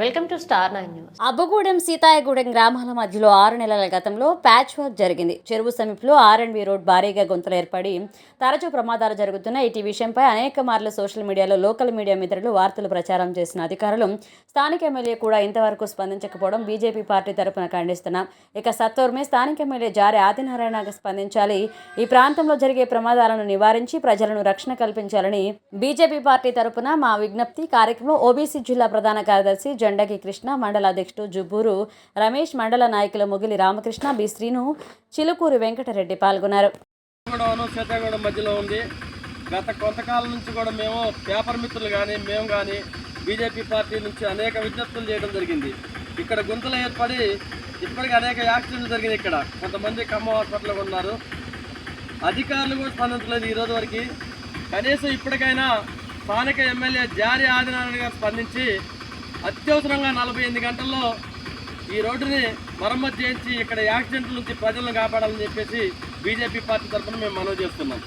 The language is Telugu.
Welcome to star nine news. Abbagudem Seethayagudem గ్రామాల మధ్యలో ఆరు నెలల గతంలో ప్యాచ్ వర్క్ జరిగింది. చెరువు సమీపంలో ఆర్ అండ్ బి రోడ్ భారీగా గుంతలు ఏర్పడి తరచూ ప్రమాదాలు జరుగుతున్న ఇటు విషయంపై అనేక మార్లు సోషల్ మీడియాలో లోకల్ మీడియా మిత్రులు వార్తలు ప్రచారం చేసిన అధికారులు స్థానిక ఎమ్మెల్యే కూడా ఇంతవరకు స్పందించకపోవడం బీజేపీ పార్టీ తరపున ఖండిస్తున్నాం. ఇక సత్వరమే స్థానిక ఎమ్మెల్యే జారి ఆదినారాయణ స్పందించాలి. ఈ ప్రాంతంలో జరిగే ప్రమాదాలను నివారించి ప్రజలను రక్షణ కల్పించాలని బీజేపీ పార్టీ తరపున మా విజ్ఞప్తి కార్యక్రమంలో ఓబీసీ జిల్లా ప్రధాన కార్యదర్శి జెండకి కృష్ణ మండల అధ్యక్షుడు జుబ్బూరు రమేష్ మండల నాయకులు ముగిలి రామకృష్ణ బి శ్రీను చిలుకూరు వెంకటరెడ్డి పాల్గొన్నారు. మధ్యలో ఉంది. గత కొంతకాలం నుంచి కూడా మేము పేపర్ మిత్రులు కానీ మేము కానీ బీజేపీ పార్టీ నుంచి అనేక విజ్ఞప్తులు చేయడం జరిగింది. ఇక్కడ గుంతలు ఏర్పడి ఇప్పటికీ అనేక యాక్సిడెంట్లు జరిగినాయి ఇక్కడ. కొంతమంది ఖమ్మం హాస్పిటల్లో ఉన్నారు. అధికారులు కూడా స్పందించలేదు ఈ రోజు వరకు. కనీసం ఇప్పటికైనా స్థానిక ఎమ్మెల్యే జారీ ఆదినారాయణ గారు స్పందించి అత్యవసరంగా నలభై ఎనిమిది గంటల్లో ఈ రోడ్డుని మరమ్మతు చేయించి ఇక్కడ యాక్సిడెంట్ల నుంచి ప్రజలను కాపాడాలని చెప్పేసి బీజేపీ పార్టీ తరఫున మేము మనవి చేస్తున్నాం.